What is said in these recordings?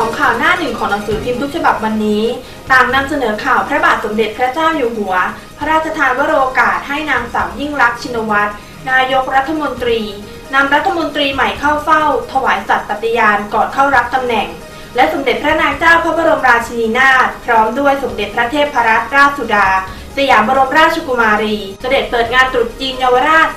ของข่าวหน้าหนึ่งของหนังสือพิมพ์ทุกฉบับวันนี้ต่างนำเสนอข่าวพระบาทสมเด็จพระเจ้าอยู่หัว พระราชทานวโรกาสให้นางสาวยิ่งลักชินวัตรนายกรัฐมนตรีนำรัฐมนตรีใหม่เข้าเฝ้า ถวายสัตย์ปฏิญาณก่อนเข้ารับตำแหน่ง และสมเด็จพระนางเจ้าพระบรมราชินีนาถพร้อมด้วยสมเด็จพระเทพรัตนราชสุดา สยามบรมราชกุมารี เสด็จเปิดงานตรุษจีนเยาวราช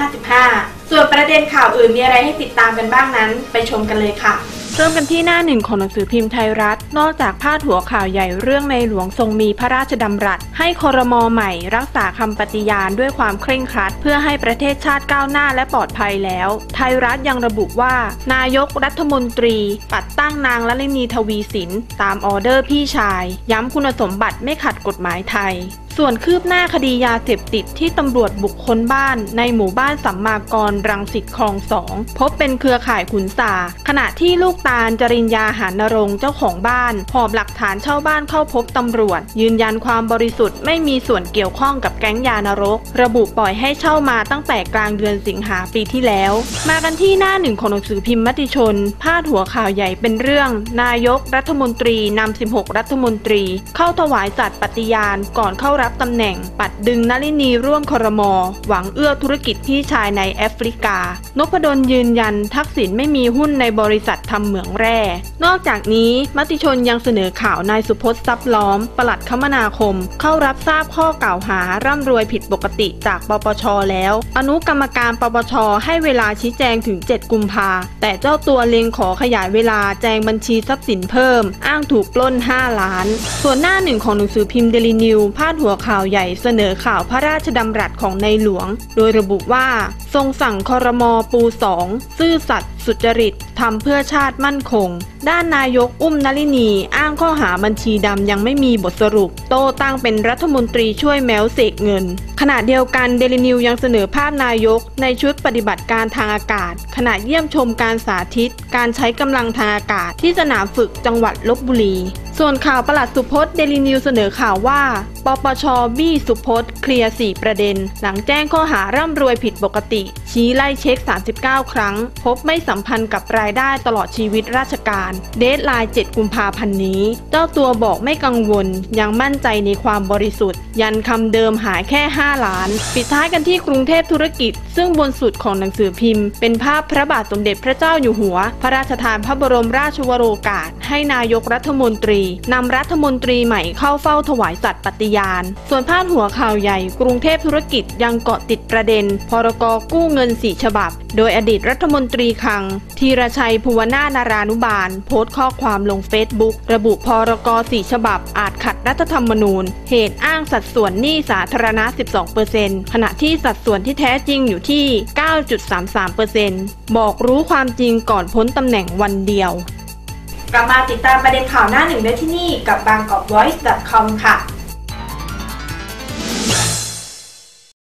2555 ส่วนประเด็นข่าวอื่นมีอะไรให้ติดตามกันบ้างนั้น ไปชมกันเลยค่ะ เริ่มกันที่หน้าหนึ่งของหนังสือพิมพ์ไทยรัฐ นอกจากพาดหัวข่าวใหญ่เรื่องในหลวงทรงมีพระราชดำรัส ให้คอรมอใหม่ รักษาคำปฏิญาณด้วยความเคร่งครัด เพื่อให้ประเทศชาติก้าวหน้าและปลอดภัยแล้ว ไทยรัฐยังระบุว่า นายกรัฐมนตรี ปัดตั้งนางละลินีทวีสิน ตามออเดอร์พี่ชาย ย้ำคุณสมบัติไม่ขัดกฎหมายไทย ส่วนคืบหน้าคดียาเสพติดที่ตำรวจบุคคลบ้านในหมู่บ้านสัมมากรรังสิตคลองสองพบเป็นเครือข่ายขุนสาขณะที่ลูกตาลจริญญาหานรงเจ้าของบ้านหอบหลักฐานเช่าบ้านเข้าพบตำรวจ ยืนยันความบริสุทธิ์ไม่มีส่วนเกี่ยวข้องกับแก๊งยานรก ระบุปล่อยให้เช่ามาตั้งแต่กลางเดือนสิงหาปีที่แล้ว มากันที่หน้าหนึ่งของหนังสือพิมพ์มติชน พาดหัวข่าวใหญ่เป็นเรื่อง นายกรัฐมนตรีนำ16 รัฐมนตรี เข้าถวายสัตย์ปฏิญาณก่อนเข้ารับตำแหน่งปัดดึงนลินีร่วมคอรมอหวังเอื้อธุรกิจพี่ชายในแอฟริกา นพดลยืนยันทักษิณไม่มีหุ้นในบริษัททำเหมืองแร่ นอกจากนี้มติชนยังเสนอข่าวนายสุพจน์ทรัพย์ล้อม ปลัดคมนาคม เข้ารับทราบข้อกล่าวหาร่ำรวยผิดปกติจากปปชแล้ว อนุกรรมการปปชให้เวลาชี้แจงถึง 7 กุมภาแต่เจ้าตัวเลงขอขยายเวลาแจงบัญชีทรัพย์สินเพิ่ม อ้างถูกปล้น 5 ล้าน ส่วนหน้าหนึ่งของหนังสือพิมพ์เดลินิวพาดหัวข่าวใหญ่เสนอข่าวพระราชดำรัสของในหลวง โดยระบุว่า ทรงสั่งคอรมอปูสองซื่อสัตย์ สุจริตทำเพื่อชาติมั่นคง ด้านนายกอุ้มนลินี อ้างข้อหาบัญชีดำยังไม่มีบทสรุป โตตั้งเป็นรัฐมนตรีช่วยแมวเสกเงิน ขณะเดียวกันเดลินิวยังเสนอภาพนายกในชุดปฏิบัติการทางอากาศ ขณะเยี่ยมชมการสาธิต การใช้กำลังทางอากาศที่สนามฝึกจังหวัดลบบุรี ส่วนข่าวประหลัดสุพจน์เดลินิวเสนอข่าวว่า ปปชบี้สุพจน์เคลียร์4ประเด็น หลังแจ้งข้อหาร่ำรวยผิดปกติ ชี้ไล่เช็ค 39 ครั้ง พบไม่สัมพันธ์กับรายได้ตลอดชีวิตราชการ เดทไลน์ 7 กุมภาพันธ์นี้ เจ้าตัวบอกไม่กังวล ยังมั่นใจในความบริสุทธิ์ ยันคำเดิมหายแค่ 5 ล้าน ปิดท้ายกันที่กรุงเทพธุรกิจ ซึ่งบนสุดของหนังสือพิมพ์ เป็นภาพพระบาทสมเด็จพระเจ้าอยู่หัว พระราชทานพระบรมราชวโรกาสให้นายกรัฐมนตรีนำรัฐมนตรีใหม่เข้าเฝ้าถวายสัตย์ปฏิญาณ ส่วนพาดหัวข่าวใหญ่ กรุงเทพธุรกิจยังเกาะติดประเด็น พรกกู้เงินสี่ฉบับ โดยอดีตรัฐมนตรีคลังธีรชัยภูวนานารานุบาล โพสต์ข้อความลงเฟซบุ๊กระบุพรกสี่ฉบับ อาจขัดรัฐธรรมนูญ เหตุอ้างสัดส่วนหนี้สาธารณะ 12%ขณะที่สัดส่วนที่แท้จริงอยู่ที่ 9.33%บอกรู้ความจริงก่อนพ้นตำแหน่งวันเดียว กลับมาติดตามประเด็นข่าวหน้าหนึ่งได้ที่นี่กับบางกอก voice com ค่ะ